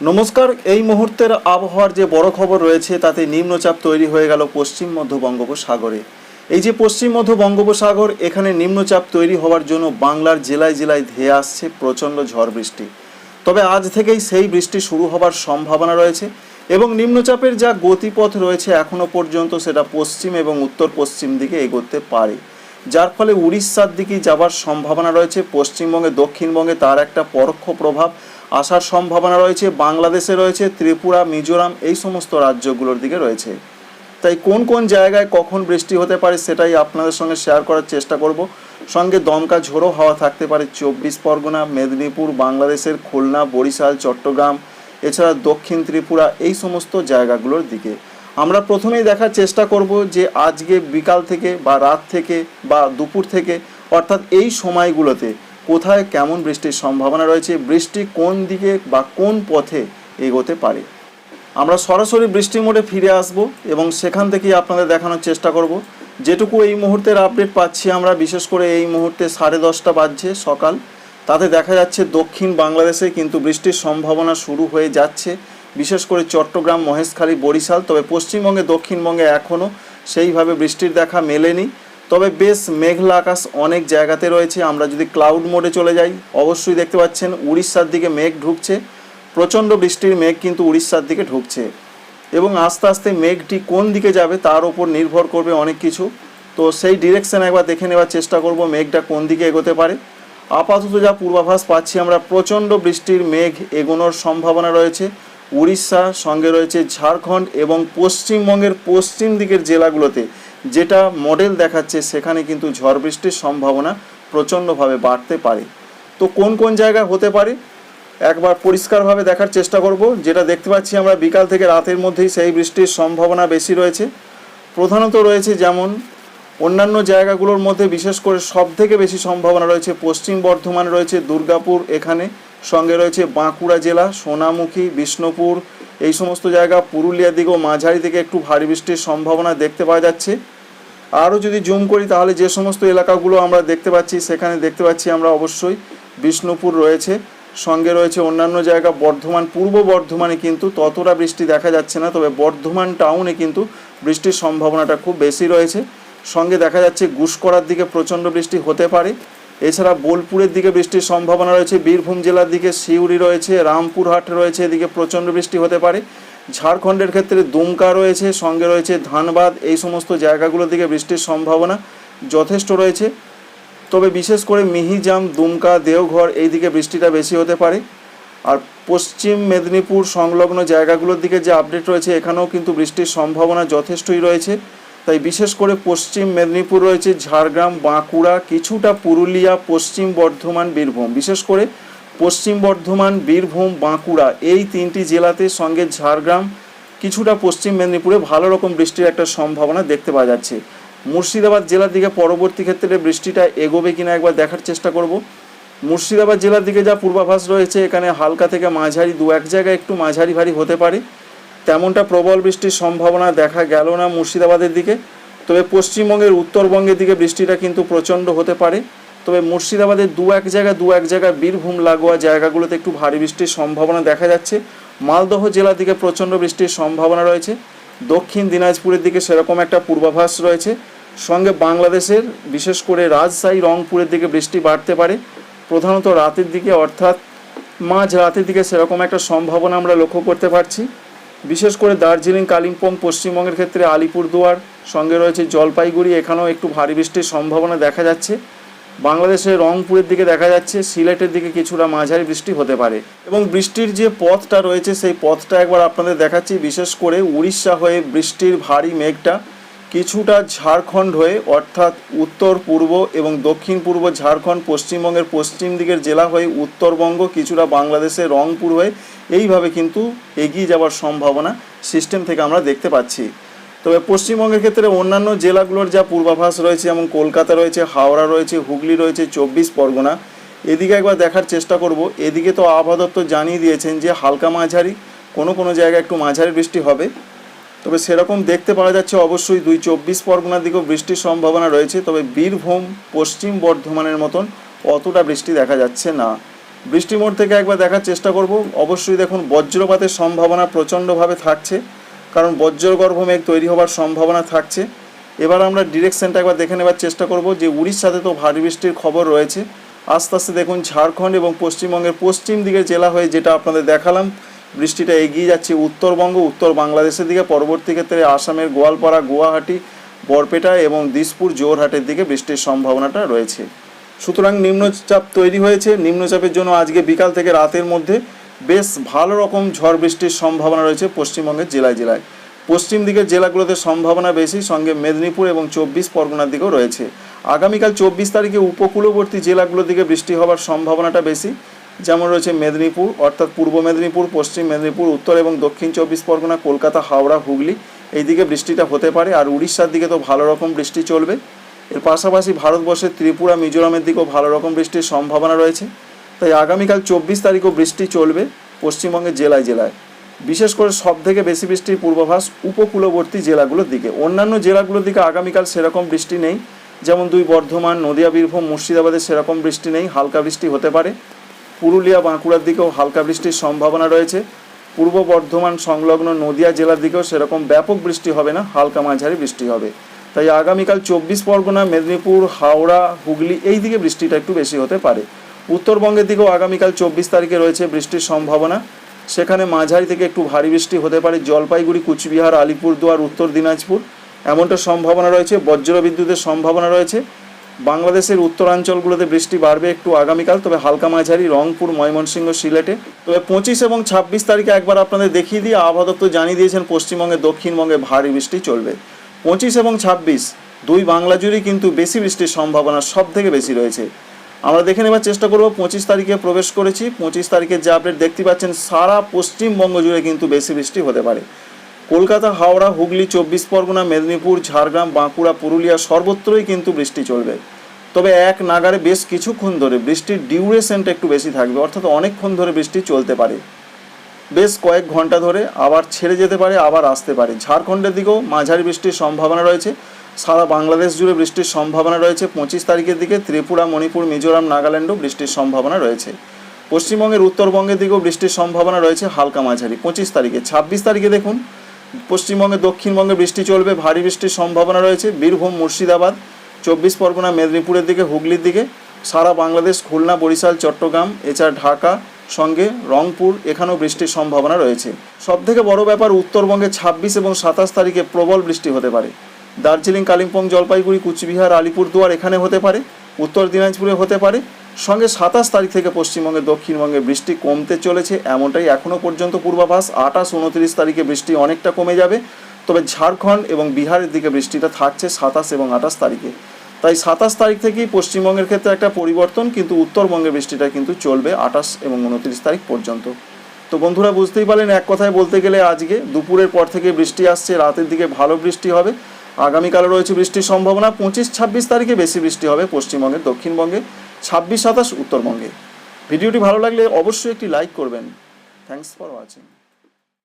নমস্কার, এই মুহূর্তের আবহাওয়ার যে বড় খবর রয়েছে, তাতে নিম্নচাপ তৈরি হয়ে গেল পশ্চিম মধ্য বঙ্গোপসাগরে। এই যে পশ্চিম মধ্য বঙ্গোপসাগর, এখানে নিম্নচাপ তৈরি হওয়ার জন্য বাংলার জেলায় জেলায় ধেয়ে আসছে প্রচণ্ড ঝড় বৃষ্টি। তবে আজ থেকেই সেই বৃষ্টি শুরু হবার সম্ভাবনা রয়েছে এবং নিম্নচাপের যা গতিপথ রয়েছে এখনও পর্যন্ত সেটা পশ্চিম এবং উত্তর পশ্চিম দিকে এগোতে পারে। যার ফলে উড়িষ্যার দিকে যাবার সম্ভাবনা রয়েছে, পশ্চিমবঙ্গে, দক্ষিণবঙ্গে তার একটা পরোক্ষ প্রভাব। আসার সম্ভাবনা রয়েছে, বাংলাদেশে রয়েছে, ত্রিপুরা, মিজোরাম, এই সমস্ত রাজ্যগুলোর দিকে রয়েছে। তাই কোন কোন জায়গায় কখন বৃষ্টি হতে পারে সেটাই আপনাদের সঙ্গে শেয়ার করার চেষ্টা করব। সঙ্গে দমকা ঝোড়ো হাওয়া থাকতে পারে চব্বিশ পরগনা, মেদিনীপুর, বাংলাদেশের খুলনা, বরিশাল, চট্টগ্রাম, এছাড়া দক্ষিণ ত্রিপুরা, এই সমস্ত জায়গাগুলোর দিকে। আমরা প্রথমেই দেখার চেষ্টা করব যে আজকে বিকাল থেকে বা রাত থেকে বা দুপুর থেকে, অর্থাৎ এই সময়গুলোতে কোথায় কেমন বৃষ্টির সম্ভাবনা রয়েছে, বৃষ্টি কোন দিকে বা কোন পথে এগোতে পারে। আমরা সরাসরি বৃষ্টি মোডে ফিরে আসব এবং সেখান থেকেই আপনাদের দেখানোর চেষ্টা করব। যেটুকু এই মুহূর্তের আপডেট পাচ্ছি আমরা, বিশেষ করে এই মুহূর্তে সাড়ে দশটা বাজছে সকাল। তাতে দেখা যাচ্ছে দক্ষিণ বাংলাদেশে কিন্তু বৃষ্টির সম্ভাবনা শুরু হয়ে যাচ্ছে। বিশেষ করে চট্টগ্রাম, মহেশখালী, বরিশাল, তবে পশ্চিমবঙ্গে, দক্ষিণবঙ্গে এখনও সেইভাবে বৃষ্টির দেখা মেলেনি। তবে বেশ মেঘলা আকাশ অনেক জায়গাতে রয়েছে। আমরা যদি ক্লাউড মোডে চলে যাই, অবশ্যই দেখতে পাচ্ছেন উড়িষ্যার দিকে মেঘ ঢুকছে। প্রচণ্ড বৃষ্টির মেঘ কিন্তু উড়িষ্যার দিকে ঢুকছে। এবং আস্তে আস্তে মেঘটি কোন দিকে যাবে তার উপর নির্ভর করবে অনেক কিছু। তো সেই ডিরেকশন একবার দেখে নেওয়ার চেষ্টা করব মেঘটা কোন দিকে এগোতে পারে। আপাতত যা পূর্বাভাস পাচ্ছি, আমরা প্রচণ্ড বৃষ্টির মেঘ এগোনোর সম্ভাবনা রয়েছে। উড়িষ্যা সঙ্গে রয়েছে ঝাড়খণ্ড এবং পশ্চিমবঙ্গের পশ্চিম দিকের জেলাগুলোতে। যেটা মডেল দেখাচ্ছে, সেখানে কিন্তু ঝড় বৃষ্টির সম্ভাবনা প্রচণ্ডভাবে বাড়তে পারে। তো কোন কোন জায়গায় হতে পারে? একবার পরিষ্কারভাবে দেখার চেষ্টা করব। যেটা দেখতে পাচ্ছি আমরা, বিকাল থেকে রাতের মধ্যেই সেই বৃষ্টির সম্ভাবনা বেশি রয়েছে। প্রধানত রয়েছে যেমন, অন্যান্য জায়গাগুলোর মধ্যে বিশেষ করে সব থেকে বেশি সম্ভাবনা রয়েছে পশ্চিম বর্ধমান রয়েছে দুর্গাপুর, এখানে সঙ্গে রয়েছে বাঁকুড়া জেলা, সোনামুখী, বিষ্ণুপুর, এই সমস্ত জায়গা, পুরুলিয়ার দিকেও মাঝারি থেকে একটু ভারী বৃষ্টির সম্ভাবনা দেখতে পাওয়া যাচ্ছে। আরও যদি জুম করি তাহলে যে সমস্ত এলাকাগুলো আমরা দেখতে পাচ্ছি, সেখানে দেখতে পাচ্ছি আমরা অবশ্যই বিষ্ণুপুর রয়েছে। সঙ্গে রয়েছে অন্যান্য জায়গা, বর্ধমান, পূর্ব বর্ধমানে কিন্তু ততটা বৃষ্টি দেখা যাচ্ছে না, তবে বর্ধমান টাউনে কিন্তু বৃষ্টির সম্ভাবনাটা খুব বেশি রয়েছে। সঙ্গে দেখা যাচ্ছে গুসকরার দিকে প্রচণ্ড বৃষ্টি হতে পারে। এছাড়া বোলপুরের দিকে বৃষ্টির সম্ভাবনা রয়েছে, বীরভূম জেলার দিকে সিউড়ি রয়েছে, রামপুরহাট রয়েছে, এদিকে প্রচণ্ড বৃষ্টি হতে পারে। ঝাড়খণ্ডের ক্ষেত্রে দুমকা রয়েছে, সঙ্গে রয়েছে ধানবাদ, এই সমস্ত জায়গাগুলোর দিকে বৃষ্টির সম্ভাবনা যথেষ্ট রয়েছে। তবে বিশেষ করে মিহিজাম, দুমকা, দেওঘর, এই দিকে বৃষ্টিটা বেশি হতে পারে। আর পশ্চিম মেদিনীপুর সংলগ্ন জায়গাগুলোর দিকে যে আপডেট রয়েছে, এখানেও কিন্তু বৃষ্টির সম্ভাবনা যথেষ্টই রয়েছে। তাই বিশেষ করে পশ্চিম মেদিনীপুর রয়েছে ঝাড়গ্রাম, বাঁকুড়া, কিছুটা পুরুলিয়া, পশ্চিম বর্ধমান, বীরভূম। বিশেষ করে পশ্চিম বর্ধমান, বীরভূম, বাঁকুড়া এই তিনটি জেলাতে সঙ্গে ঝাড়গ্রাম, কিছুটা পশ্চিম মেদিনীপুরে ভালো রকম বৃষ্টির একটা সম্ভাবনা দেখতে পাওয়া যাচ্ছে। মুর্শিদাবাদ জেলার দিকে পরবর্তী ক্ষেত্রে বৃষ্টিটা এগোবে কিনা একবার দেখার চেষ্টা করব। মুর্শিদাবাদ জেলার দিকে যা পূর্বাভাস রয়েছে, এখানে হালকা থেকে মাঝারি দু এক জায়গায় একটু মাঝারি ভারী হতে পারে। তেমনটা প্রবল বৃষ্টির সম্ভাবনা দেখা গেল না মুর্শিদাবাদের দিকে। তবে পশ্চিমবঙ্গের উত্তরবঙ্গের দিকে বৃষ্টিটা কিন্তু প্রচণ্ড হতে পারে। তবে মুর্শিদাবাদের দু এক জায়গায় দু এক জায়গায় বীরভূম, লাগোয়া জায়গাগুলোতে একটু ভারী বৃষ্টির সম্ভাবনা দেখা যাচ্ছে। মালদহ জেলার দিকে প্রচণ্ড বৃষ্টির সম্ভাবনা রয়েছে। দক্ষিণ দিনাজপুরের দিকে সেরকম একটা পূর্বাভাস রয়েছে। সঙ্গে বাংলাদেশের, বিশেষ করে রাজশাহী, রংপুরের দিকে বৃষ্টি বাড়তে পারে। প্রধানত রাতের দিকে, অর্থাৎ মাঝ রাতের দিকে সেরকম একটা সম্ভাবনা আমরা লক্ষ্য করতে পারছি। বিশেষ করে দার্জিলিং, কালিম্পং, পশ্চিমবঙ্গের ক্ষেত্রে আলিপুরদুয়ার, সঙ্গে রয়েছে জলপাইগুড়ি, এখানেও একটু ভারী বৃষ্টির সম্ভাবনা দেখা যাচ্ছে। বাংলাদেশের রংপুরের দিকে দেখা যাচ্ছে, সিলেটের দিকে কিছুটা মাঝারি বৃষ্টি হতে পারে। এবং বৃষ্টির যে পথটা রয়েছে, সেই পথটা একবার আপনাদের দেখাচ্ছি, বিশেষ করে উড়িষ্যা হয়ে বৃষ্টির ভারী মেঘটা কিছুটা ঝাড়খণ্ড হয়ে, অর্থাৎ উত্তর পূর্ব এবং দক্ষিণ পূর্ব ঝাড়খণ্ড, পশ্চিমবঙ্গের পশ্চিম দিকের জেলা হয়ে, উত্তরবঙ্গ কিছুটা বাংলাদেশের রংপুর হয়ে, এইভাবে কিন্তু এগিয়ে যাওয়ার সম্ভাবনা সিস্টেম থেকে আমরা দেখতে পাচ্ছি। তবে পশ্চিমবঙ্গের ক্ষেত্রে অন্যান্য জেলাগুলোর যা পূর্বাভাস রয়েছে, যেমন কলকাতা রয়েছে, হাওড়া রয়েছে, হুগলি রয়েছে, চব্বিশ পরগনা, এদিকে একবার দেখার চেষ্টা করব। এদিকে তো আবহাওয়া দপ্তর জানিয়ে দিয়েছেন যে হালকা মাঝারি, কোনো কোনো জায়গায় একটু মাঝারি বৃষ্টি হবে। তবে সেরকম দেখতে পাওয়া যাচ্ছে অবশ্যই দুই চব্বিশ পরগনার দিকেও বৃষ্টির সম্ভাবনা রয়েছে, তবে বীরভূম, পশ্চিম বর্ধমানের মতন অতটা বৃষ্টি দেখা যাচ্ছে না। বৃষ্টি মোড় থেকে একবার দেখার চেষ্টা করব। অবশ্যই দেখুন, বজ্রপাতের সম্ভাবনা প্রচণ্ডভাবে থাকছে। কারণ বজ্রগর্ভ মেঘ তৈরি হওয়ার সম্ভাবনা থাকছে। এবার আমরা ডিরেকশনটা একবার দেখে নেবার চেষ্টা করব যে উড়িষ্যাতে তো ভারী বৃষ্টির খবর রয়েছে। আস্তে আস্তে দেখুন ঝাড়খণ্ড এবং পশ্চিমবঙ্গের পশ্চিম দিকের জেলা হয়ে যেটা আপনাদের দেখালাম, বৃষ্টিটা এগিয়ে যাচ্ছে উত্তরবঙ্গ, উত্তর বাংলাদেশের দিকে, পরবর্তী ক্ষেত্রে আসামের গোয়ালপাড়া, গুয়াহাটি, বরপেটা এবং দিসপুর, জোরহাটের দিকে বৃষ্টির সম্ভাবনাটা রয়েছে। সুতরাং নিম্নচাপ তৈরি হয়েছে। নিম্নচাপের জন্য আজকে বিকাল থেকে রাতের মধ্যে বেশ ভালো রকম ঝড় বৃষ্টির সম্ভাবনা রয়েছে পশ্চিমবঙ্গের জেলায় জেলায়। পশ্চিম দিকের জেলাগুলোতে সম্ভাবনা বেশি, সঙ্গে মেদিনীপুর এবং চব্বিশ পরগনার দিকেও রয়েছে। আগামীকাল চব্বিশ তারিখে উপকূলবর্তী জেলাগুলোর দিকে বৃষ্টি হওয়ার সম্ভাবনাটা বেশি। যেমন রয়েছে মেদিনীপুর, অর্থাৎ পূর্ব মেদিনীপুর, পশ্চিম মেদিনীপুর, উত্তর এবং দক্ষিণ চব্বিশ পরগনা, কলকাতা, হাওড়া, হুগলি এই দিকে বৃষ্টিটা হতে পারে। আর উড়িষ্যার দিকে তো ভালো রকম বৃষ্টি চলবে। এর পাশাপাশি ভারতবর্ষের ত্রিপুরা, মিজোরামের দিকেও ভালো রকম বৃষ্টির সম্ভাবনা রয়েছে। তাই আগামীকাল চব্বিশ তারিখও বৃষ্টি চলবে পশ্চিমবঙ্গের জেলায় জেলায়। বিশেষ করে সব থেকে বেশি বৃষ্টির পূর্বাভাস উপকূলবর্তী জেলাগুলোর দিকে। অন্যান্য জেলাগুলোর দিকে আগামীকাল সেরকম বৃষ্টি নেই, যেমন দুই বর্ধমান, নদিয়া, বীরভূম, মুর্শিদাবাদে সেরকম বৃষ্টি নেই, হালকা বৃষ্টি হতে পারে। পুরুলিয়া, বাঁকুড়ার দিকেও হালকা বৃষ্টির সম্ভাবনা রয়েছে। পূর্ব বর্ধমান, সংলগ্ন নদিয়া জেলার দিকেও সেরকম ব্যাপক বৃষ্টি হবে না, হালকা মাঝারি বৃষ্টি হবে। তাই আগামীকাল চব্বিশ পরগনা, মেদিনীপুর, হাওড়া, হুগলি, এই দিকে বৃষ্টিটা একটু বেশি হতে পারে। উত্তরবঙ্গের দিকেও আগামীকাল চব্বিশ তারিখে রয়েছে বৃষ্টির সম্ভাবনা। সেখানে মাঝারি থেকে একটু ভারী বৃষ্টি হতে পারে জলপাইগুড়ি, কুচবিহার, আলিপুরদুয়ার, উত্তর দিনাজপুর। এমনটা সম্ভাবনা রয়েছে বজ্র বিদ্যুতের সম্ভাবনা রয়েছে। বাংলাদেশের উত্তরাঞ্চলগুলোতে বৃষ্টি বাড়বে একটু আগামীকাল, তবে হালকা মাঝারি রংপুর, ময়মনসিংহ, সিলেটে। তবে পঁচিশ এবং ছাব্বিশ তারিখে একবার আপনাদের দেখিয়ে দিয়ে আবহাওয়া দপ্তর জানিয়ে দিয়েছেন, পশ্চিমবঙ্গে, দক্ষিণবঙ্গে ভারী বৃষ্টি চলবে। পঁচিশ এবং ছাব্বিশ, দুই বাংলা জুড়েই কিন্তু বেশি বৃষ্টির সম্ভাবনা সব থেকে বেশি রয়েছে। আমরা দেখে নেবার চেষ্টা করব, পঁচিশ তারিখে প্রবেশ করেছি। পঁচিশ তারিখের যে আপডেট দেখতে পাচ্ছেন, সারা পশ্চিমবঙ্গ জুড়ে কিন্তু বেশি বৃষ্টি হতে পারে। কলকাতা, হাওড়া, হুগলি, চব্বিশ পরগনা, মেদিনীপুর, ঝাড়গ্রাম, বাঁকুড়া, পুরুলিয়া সর্বত্রই কিন্তু বৃষ্টি চলবে। তবে এক নাগারে বেশ কিছুক্ষণ ধরে বৃষ্টির ডিউরেশনটা একটু বেশি থাকবে, অর্থাৎ অনেকক্ষণ ধরে বৃষ্টি চলতে পারে। বেশ কয়েক ঘণ্টা ধরে আবার ছেড়ে যেতে পারে, আবার আসতে পারে। ঝাড়খণ্ডের দিকেও মাঝারি বৃষ্টির সম্ভাবনা রয়েছে। সারা বাংলাদেশ জুড়ে বৃষ্টির সম্ভাবনা রয়েছে। পঁচিশ তারিখের দিকে ত্রিপুরা, মণিপুর, মিজোরাম, নাগাল্যান্ডও বৃষ্টির সম্ভাবনা রয়েছে। পশ্চিমবঙ্গের উত্তরবঙ্গের দিকেও বৃষ্টির সম্ভাবনা রয়েছে হালকা মাঝারি। পঁচিশ তারিখে, ছাব্বিশ তারিখে দেখুন, পশ্চিমবঙ্গে, দক্ষিণবঙ্গে বৃষ্টি চলবে, ভারী বৃষ্টির সম্ভাবনা রয়েছে। বীরভূম, মুর্শিদাবাদ, চব্বিশ পরগনা, মেদিনীপুরের দিকে, হুগলির দিকে, সারা বাংলাদেশ, খুলনা, বরিশাল, চট্টগ্রাম, এছাড়া ঢাকা সঙ্গে রংপুর, এখানেও বৃষ্টির সম্ভাবনা রয়েছে। সবথেকে বড় ব্যাপার, উত্তরবঙ্গে ছাব্বিশ এবং সাতাশ তারিখে প্রবল বৃষ্টি হতে পারে। দার্জিলিং, কালিম্পং, জলপাইগুড়ি, কুচবিহার আলিপুরদুয়ার এখানে হতে পারে, উত্তর দিনাজপুরে হতে পারে। সঙ্গে সাতাশ তারিখ থেকে পশ্চিমবঙ্গে দক্ষিণবঙ্গে বৃষ্টি কমতে চলেছে, এমনটাই এখনও পর্যন্ত পূর্বাভাস। আঠাশ, উনত্রিশ তারিখে বৃষ্টি অনেকটা কমে যাবে, তবে ঝাড়খণ্ড এবং বিহারের দিকে বৃষ্টিটা থাকছে সাতাশ এবং আঠাশ তারিখে। তাই সাতাশ তারিখ থেকেই পশ্চিমবঙ্গের ক্ষেত্রে একটা পরিবর্তন, কিন্তু উত্তরবঙ্গে বৃষ্টিটা কিন্তু চলবে আঠাশ এবং উনত্রিশ তারিখ পর্যন্ত। তো বন্ধুরা, বুঝতেই পারলেন, এক কথায় বলতে গেলে আজকে দুপুরের পর থেকে বৃষ্টি আসছে, রাতের দিকে ভালো বৃষ্টি হবে। আগামীকালও রয়েছে বৃষ্টির সম্ভাবনা। পঁচিশ, ছাব্বিশ তারিখে বেশি বৃষ্টি হবে পশ্চিমবঙ্গে দক্ষিণবঙ্গে, ছাব্বিশ, সাতাশ, উত্তরবঙ্গে। ভিডিওটি ভালো লাগলে অবশ্যই একটি লাইক করবেন। Thanks for watching